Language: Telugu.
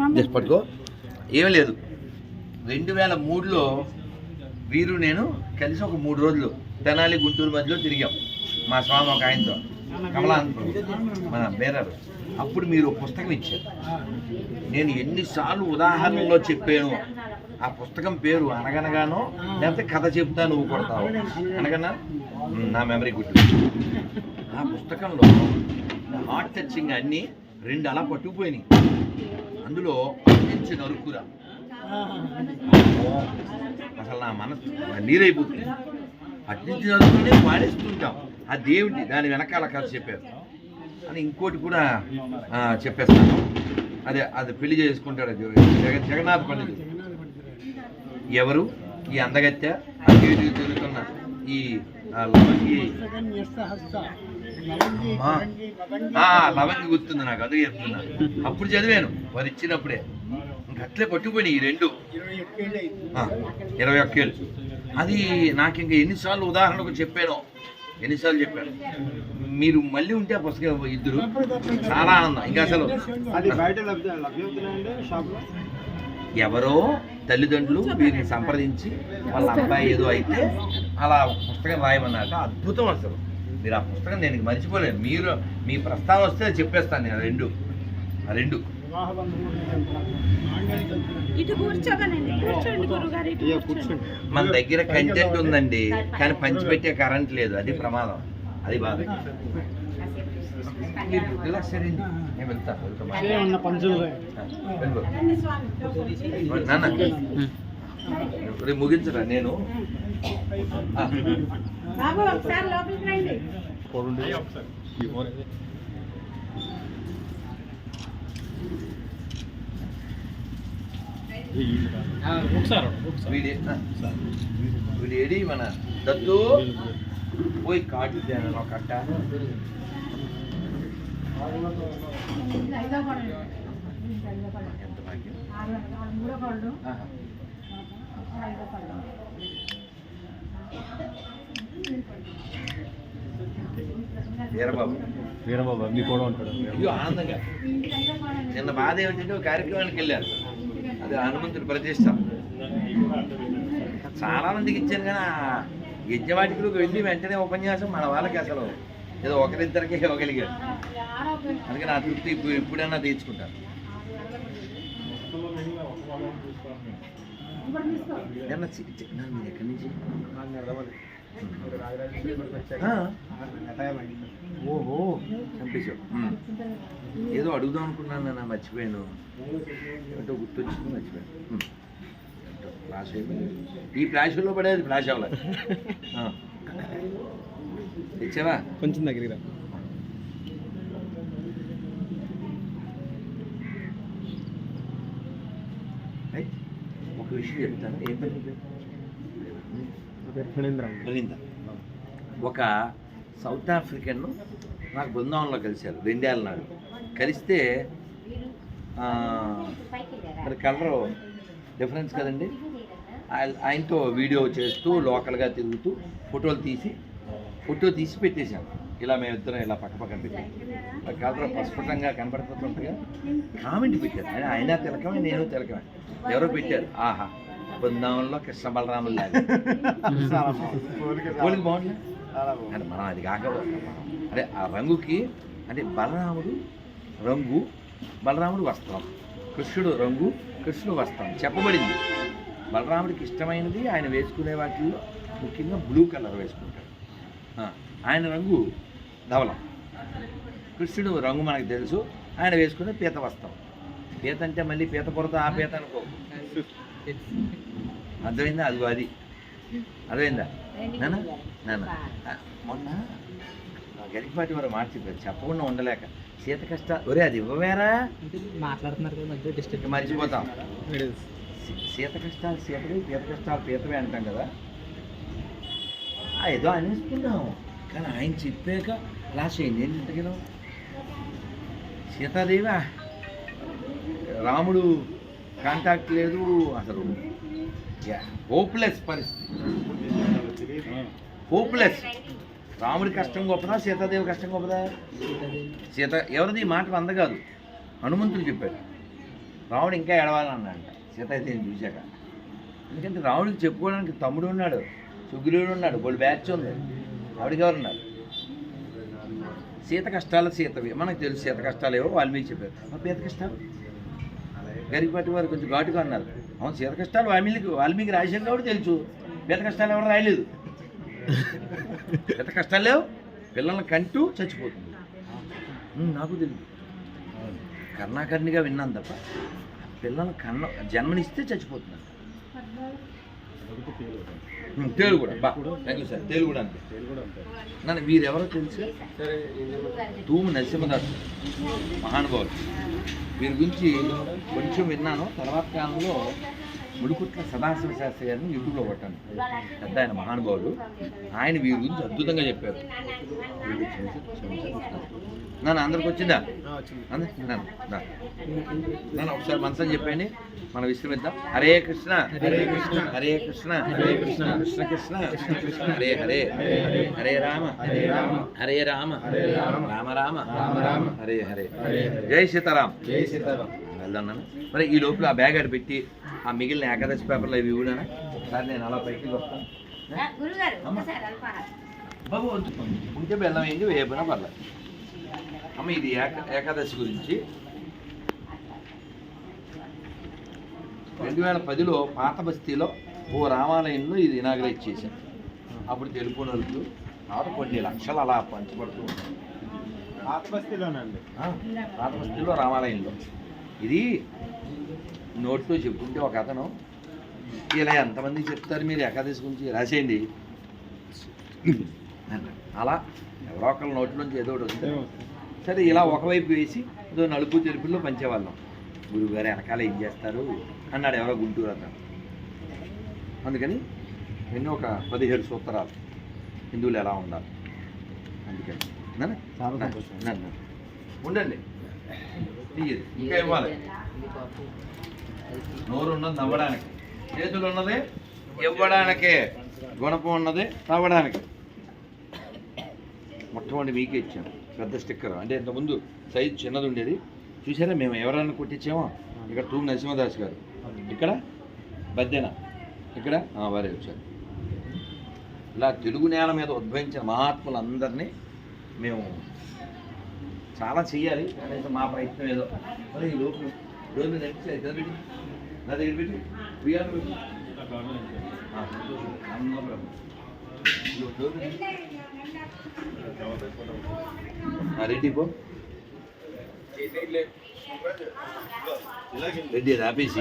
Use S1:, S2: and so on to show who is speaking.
S1: జస్ట్ పట్టుకో. ఏం లేదు. రెండు వేల మూడులో వీరు నేను కలిసి ఒక మూడు రోజులు తెనాలి గుంటూరు మధ్యలో తిరిగాం. మా స్వామి ఒక ఆయనతో. కమలాంతపురం మన బేరారు. అప్పుడు మీరు పుస్తకం ఇచ్చారు. నేను ఎన్నిసార్లు ఉదాహరణలో చెప్పాను. ఆ పుస్తకం పేరు అనగనగానో లేకపోతే కథ చెప్తా నువ్వు కొడతావు. అనగనా? నా మెమరీ గుర్తు ఆ పుస్తకంలో హార్ట్ టచింగ్ అన్నీ రెండు అలా పట్టుకుపోయినాయి. అందులో నుంచి నరుక్కురా. అసలు నా మనసు నీరైపోతుంది. అట్నుంచి నరుకునే పాడేస్తుంటాం ఆ దేవుడి దాని వెనకాల కథ చెప్పారు. అని ఇంకోటి కూడా చెప్పేస్తాను. అదే అది పెళ్ళి చేసుకుంటాడు అది. జగన్ జగన్నాథ్ పండితుడు. ఎవరు? ఈ అందగత్య అటు ఇటు తిరుగుతున్న ఈ లవంగి అమ్మా. ఆ, లవంగి గుర్తుంది నాకు అందుకే చెప్తున్నా. అప్పుడు చదివాను వారు ఇచ్చినప్పుడే. ఇంక అట్లే పట్టుకుపోయినాయి ఈ రెండు. ఆ, ఇరవై ఒక్క ఏళ్ళు అది నాకు ఇంకా ఎన్నిసార్లు ఉదాహరణకు చెప్పానో ఎన్నిసార్లు చెప్పాను. మీరు మళ్ళీ ఉంటే ఆ పుస్తకం ఇద్దరు. చాలా ఆనందం. ఇంకా అసలు ఎవరో తల్లిదండ్రులు వీరిని సంప్రదించి వాళ్ళ అబ్బాయి ఏదో అయితే అలా ఒక పుస్తకం రాయమన్నాక అద్భుతం అసలు. మీరు ఆ పుస్తకం నేను ఇంక మర్చిపోలేను మీరు మీ ప్రస్తావన వస్తే చెప్పేస్తాను నేను ఆ రెండు. ఆ రెండు.
S2: వివాహ బంధువులు
S3: ఇటు కూర్చోగానండి కూర్చోండి గురుగారు ఇటు
S2: అయ్యో
S3: కూర్చోండి.
S2: కూర్చోండి.
S1: మన దగ్గర కంటెంట్ ఉందండి కానీ పంచిపెట్టే కరెంట్ లేదు అది ప్రమాదం అది బాధ. నాన్న ముగించరా నేను?
S3: బాబు ఒకసారి లోపలికి రండి.
S1: వీడి ఆ, వీడి ఏడి మన దత్తు? పోయి కాటు కట్ట. ఎంత భాగ్యం
S3: మూడో
S1: ఆహా.
S3: ఐదో పడు
S1: వీరబాబు.
S2: వీరబాబు మీ కూడా ఉంటాడు.
S1: అయ్యో ఆనందంగా. నిన్న బాధ ఏమిటంటే ఒక కార్యక్రమానికి వెళ్ళాను అది హనుమంతుడి ప్రతిష్ట. చాలా మందికి ఇచ్చాను కానీ ఆ యజ్ఞవాటికి వెళ్ళి వెంటనే ఉపన్యాసం మన వాళ్ళకి అసలు ఏదో ఒకరిద్దరికే ఇవ్వగలిగారు. అందుకని ఆ తృప్తి ఇప్పుడు ఎప్పుడైనా తీర్చుకుంటాను నిన్న ఎక్కడి నుంచి? ఓహో. చంపేశావు. ఏదో అడుగుదాం అనుకున్నాను నాన్న మర్చిపోయాను. ఏంటో గుర్తొచ్చింది మర్చిపోయాను. ఫ్లాష్ అయిపోయింది. ఈ ఫ్లాష్లో పడేది ఫ్లాష్ అవ్వలేదు. ఆ. తెచ్చావా?
S2: కొంచెం దగ్గర
S1: ఒక విషయం చెప్తాను. ఏం పని?
S2: ఫణీంద్ర
S1: బలింద ఒక సౌత్ ఆఫ్రికన్ నాకు బృందావనంలో కలిశారు రెండేళ్ళ నాడు. కలిస్తే మరి కలరు డిఫరెన్స్ కదండి. ఆయనతో వీడియో చేస్తూ లోకల్గా తిరుగుతూ ఫోటోలు తీసి ఫోటో తీసి పెట్టేశాను ఇలా మేమిద్దరం ఇలా పక్క పక్కన పెట్టాం. కలర్ ప్రస్ఫుటంగా కనపడుతుంటగా కామెంట్ పెట్టారు. ఆయన ఆయన తిలకమే నేను తిలకమే. ఎవరో పెట్టారు. ఆహా. బృందావనంలో కృష్ణ బలరాములు లాగా పోలికి బాగుంది? అంటే మనం అది కాక అదే ఆ రంగుకి అంటే బలరాముడు రంగు బలరాముడు వస్త్రం. కృష్ణుడు రంగు కృష్ణుడు వస్త్రం. చెప్పబడింది. బలరాముడికి ఇష్టమైనది ఆయన వేసుకునే వాటిల్లో ముఖ్యంగా బ్లూ కలర్ వేసుకుంటాడు. ఆయన రంగు ధవలం కృష్ణుడు రంగు మనకు తెలుసు. ఆయన వేసుకునే పీత వస్త్రం. పీత అంటే మళ్ళీ పీత పొరత ఆ పీత అనుకో అర్థమైందా అదిగో అది అర్థమైందా ఆ, మొన్న గరికపాటి వారు మాట చెప్పారు చెప్పకుండా ఉండలేక సీత కష్ట ఒరే అది ఇవ్వవేరా
S2: మాట్లాడుతున్నారు కదా మధ్య డిస్టర్బ్
S1: ఇంక మర్చిపోతాం సీత కష్టాలు సీతవి పీత కష్టాలు పీతవే అంటాం కదా ఆ, ఏదో అనేసుకున్నాం కానీ ఆయన చెప్పాక అయింది ఏంటి ఇంతకిలో సీతాదేవి రాముడు కాంటాక్ట్ లేదు అసలు. హోప్లెస్ పరిస్థితి. హోప్లెస్ రాముడి కష్టం గొప్పదా సీతాదేవి కష్టం గొప్పదా? సీత ఎవరిది? మాట వంద కాదు. హనుమంతుడు చెప్పాడు. రాముడు ఇంకా ఎడవాలన్నాడు సీతాదేవిని చూశాక. ఎందుకంటే రాముడికి చెప్పుకోవడానికి తమ్ముడు ఉన్నాడు సుగ్రీవుడు ఉన్నాడు వాళ్ళు బ్యాచ్ ఉంది. ఆవిడకి ఎవరు ఉన్నారు? సీత కష్టాలు సీతవి. మనకు తెలుసు సీత కష్టాలు ఏవో మీద చెప్పారు. మా పీత కష్టాలు? గరికపాటి వారు కొంచెం ఘాటుగా అన్నారు. అవును చీర కష్టాలు వాల్మీకి వాల్మీకి రాశారు కాబట్టి తెలుసు. పీత కష్టాలు ఎవరు రాయలేదు. పెద్ద కష్టాలు లేవు. పిల్లల్ని కంటూ చచ్చిపోతుంది. నాకు తెలియదు కర్ణాకర్ణిగా విన్నాను తప్ప పిల్లల్ని కన్న జన్మనిస్తే చచ్చిపోతున్నారు. తేలు కూడా. బా థ్యాంక్ యూ సార్. తేలు కూడా అంతే. నన్ను వీరెవరో తెలుసు? తూము నరసింహదాస్ మహానుభావులు. వీరి గురించి కొంచెం విన్నాను. తర్వాత కాలంలో ముడుకుట్ల సదాశివ శాస్త్రి గారిని యూట్యూబ్లో కొట్టాను. పెద్ద ఆయన మహానుభావులు ఆయన వీరి గురించి అద్భుతంగా చెప్పారు. నన్ను అందరికి వచ్చిందా? నన్ను ఒకసారి మనసని చెప్పండి. మనం విశ్రమిద్దాం. హరే కృష్ణ. హరే కృష్ణ. హరే కృష్ణ. హరే కృష్ణ. కృష్ణ కృష్ణ. కృష్ణ కృష్ణ. హరే హరే. హరే రామ. హరే రామ. హరే రామ. హరే రామ. రామ రామ. రామ రామ. హరే హరే. జై సీతారాం. జై సీతారాం. వెళ్దాం నాన్న. మరి ఈ లోపల ఆ బ్యాగ్ అక్కడ పెట్టి ఆ మిగిలిన ఏకాదశి పేపర్లు ఇవి ఇవ్వనా సార్ నేను అలా పైకి వస్తాను. బాబు వద్దు. ఉంటే బెల్లం ఏంటి వేయకపోయినా పర్లేదు. అమ్మ ఇది ఏక ఏకాదశి గురించి. రెండు వేల పదిలో పాత బస్తీలో ఓ రామాలయంలో ఇది ఇనాగ్రేట్ చేశాను అప్పుడు తెలుపు నలుపు తర్వాత కొన్ని లక్షలు అలా పంచబడుతూ ఉంటాయి
S2: పాత బస్తీలోనండి.
S1: ఆ, పాత బస్తీలో రామాలయంలో. ఇది నోట్లో చెప్పుకుంటే ఒక అతను ఇలా ఎంతమంది చెప్తారు మీరు ఏకాదశి గురించి? రాసేయండి. అన్నాడు. అలా ఎవరో ఒకళ్ళ నోట్లోంచి ఏదో ఒకటి వస్తే సరే ఇలా ఒకవైపు వేసి ఏదో నలుపు తెలుపుల్లో పంచేవాళ్ళం. గురువు గారు వెనకాల ఏం చేస్తారు? అన్నాడు ఎవరో గుంటూరు అతను. అందుకని ఎన్నో ఒక పదిహేడు సూత్రాలు హిందువులు ఎలా ఉండాలి. అందుకని. ఉండండి. తీయదు. ఇంకా ఇవ్వాలి. నోరు ఉన్నది నవ్వడానికి. చేతులు ఉన్నది ఇవ్వడానికే. గుణపం ఉన్నది నవ్వడానికి. మొట్టమొదటి మీకే ఇచ్చాను. పెద్ద స్టిక్కర్. అంటే ఇంతకుముందు సైజు చిన్నది ఉండేది. చూసారా మేము ఎవరైనా కొట్టించామో? ఇక్కడ తూము నరసింహదాస్ గారు. ఇక్కడ? బద్దెన. ఇక్కడ? ఆ, వారే వచ్చారు. ఇలా తెలుగు నేల మీద ఉద్భవించిన మహాత్ములందరినీ మేము చాలా చెయ్యాలి. కనీసం మా ప్రయత్నం ఏదో. మరి ఈ లోపు రోజు నెక్స్ట్ దగ్గర పెట్టి. నా దగ్గర పెట్టి. ఆ, రెడ్డి పో. రెడ్డి ఆపేసి.